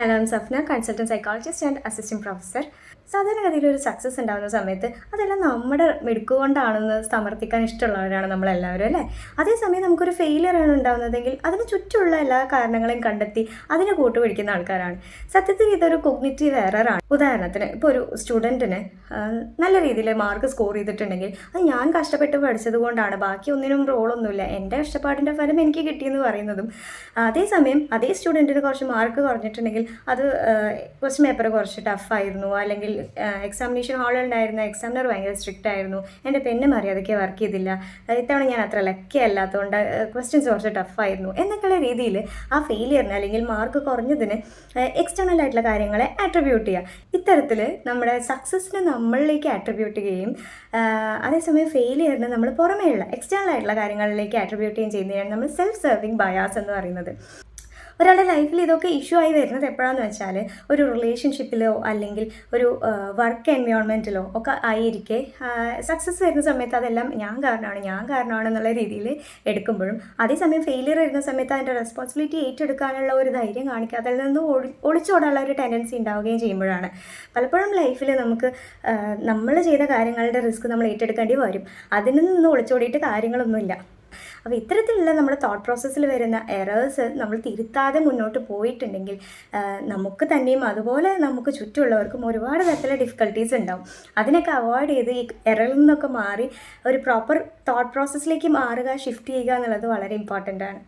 Hello I'm Safna consultant psychologist and assistant professor സാധാരണഗതിയിൽ ഒരു success ഉണ്ടാകുന്ന സമയത്ത് അതെല്ലാം നമ്മുടെ മിടുക്ക് കൊണ്ടാണെന്ന് സമർത്ഥിക്കാൻ ഇഷ്ടമുള്ളവരാണ് നമ്മളെല്ലാവരും അല്ലേ? അതേസമയം നമുക്കൊരു ഫെയിലിയർ ആണ് ഉണ്ടാകുന്നതെങ്കിൽ അതിന് ചുറ്റുമുള്ള എല്ലാ കാരണങ്ങളെയും കണ്ടെത്തി അതിനെ കൂട്ടുപിടിക്കുന്ന ആൾക്കാരാണ്. സത്യത്തിൽ ഇതൊരു കൊഗ്നിറ്റീവ് എററാണ് ഉദാഹരണത്തിന് ഇപ്പോൾ ഒരു സ്റ്റുഡന്റിന് നല്ല രീതിയിൽ മാർക്ക് സ്കോർ ചെയ്തിട്ടുണ്ടെങ്കിൽ അത് ഞാൻ കഷ്ടപ്പെട്ട് പഠിച്ചത് കൊണ്ടാണ് ബാക്കി ഒന്നിനും റോളൊന്നുമില്ല എന്റെ കഷ്ടപ്പാടിന്റെ ഫലം എനിക്ക് കിട്ടിയെന്ന് പറയുന്നതും. അതേസമയം അതേ സ്റ്റുഡന്റിന് കുറച്ച് മാർക്ക് കുറഞ്ഞിട്ടുണ്ടെങ്കിൽ അത് ക്വസ്റ്റ്യൻ പേപ്പർ കുറച്ച് ടഫായിരുന്നു അല്ലെങ്കിൽ എക്സാമിനേഷൻ ഹാളിൽ ഉണ്ടായിരുന്ന എക്സാമിനർ ഭയങ്കര സ്ട്രിക്റ്റ് ആയിരുന്നു. എന്റെ പെണ്ണും മര്യാദയ്ക്ക് വർക്ക് ചെയ്തില്ല. ഇത്തവണ ഞാൻ അത്ര ലക്കി അല്ലാത്തതുകൊണ്ട് ക്വസ്റ്റ്യൻസ് കുറച്ച് ടഫായിരുന്നു എന്നൊക്കെയുള്ള രീതിയിൽ ആ ഫെയിലിയറിന് അല്ലെങ്കിൽ മാർക്ക് കുറഞ്ഞതിന് എക്സ്റ്റേണൽ ആയിട്ടുള്ള കാര്യങ്ങളെ ആട്രിബ്യൂട്ട് ചെയ്യുക ഇത്തരത്തിൽ നമ്മുടെ സക്സസ്സിനെ നമ്മളിലേക്ക് ആട്രിബ്യൂട്ട് ചെയ്യുകയും അതേസമയം ഫെയിലിയറിന് നമ്മൾ പുറമേയുള്ള എക്സ്റ്റേണൽ ആയിട്ടുള്ള കാര്യങ്ങളിലേക്ക് ആട്രിബ്യൂട്ട് ചെയ്യുകയും ചെയ്യുന്നതിനാണ് നമ്മൾ സെൽഫ് സെർവിങ് ബയാസ് എന്ന് പറയുന്നത്. ഒരാളുടെ ലൈഫിൽ ഇതൊക്കെ ഇഷ്യൂ ആയി വരുന്നത് എപ്പോഴാണെന്ന് വെച്ചാൽ ഒരു റിലേഷൻഷിപ്പിലോ അല്ലെങ്കിൽ ഒരു വർക്ക് എൻവയോൺമെന്റിലോ ഒക്കെ ആയിരിക്കെ സക്സസ് വരുന്ന സമയത്ത് അതെല്ലാം ഞാൻ കാരണമാണ് ഞാൻ കാരണമാണ് എന്നുള്ള രീതിയിൽ എടുക്കുമ്പോഴും അതേസമയം ഫെയിലിയർ വരുന്ന സമയത്ത് അതിന്റെ റെസ്പോൺസിബിലിറ്റി ഏറ്റെടുക്കാനുള്ള ഒരു ധൈര്യം കാണിക്കുക അതിൽ നിന്ന് ഒളി ഒളിച്ചോടാനുള്ള ഒരു ടെൻഡൻസി ഉണ്ടാവുകയും ചെയ്യുമ്പോഴാണ്. പലപ്പോഴും ലൈഫിൽ നമുക്ക് നമ്മൾ ചെയ്ത കാര്യങ്ങളുടെ റിസ്ക് നമ്മൾ ഏറ്റെടുക്കേണ്ടി വരും. അതിൽ നിന്ന് ഒളിച്ചോടിയിട്ട് കാര്യങ്ങളൊന്നുമില്ല. അപ്പോൾ ഇത്തരത്തിലുള്ള നമ്മുടെ തോട്ട് പ്രോസസ്സിൽ വരുന്ന എറേഴ്സ് നമ്മൾ തിരുത്താതെ മുന്നോട്ട് പോയിട്ടുണ്ടെങ്കിൽ നമുക്ക് തന്നെയും അതുപോലെ നമുക്ക് ചുറ്റുമുള്ളവർക്കും ഒരുപാട് തരത്തിലുള്ള ഡിഫിക്കൽട്ടീസ് ഉണ്ടാവും. അതിനൊക്കെ അവോയ്ഡ് ചെയ്ത് ഈ എററിൽ നിന്നൊക്കെ മാറി ഒരു പ്രോപ്പർ തോട്ട് പ്രോസസ്സിലേക്ക് മാറുക ഷിഫ്റ്റ് ചെയ്യുക എന്നുള്ളത് വളരെ ഇമ്പോർട്ടന്റ് ആണ്.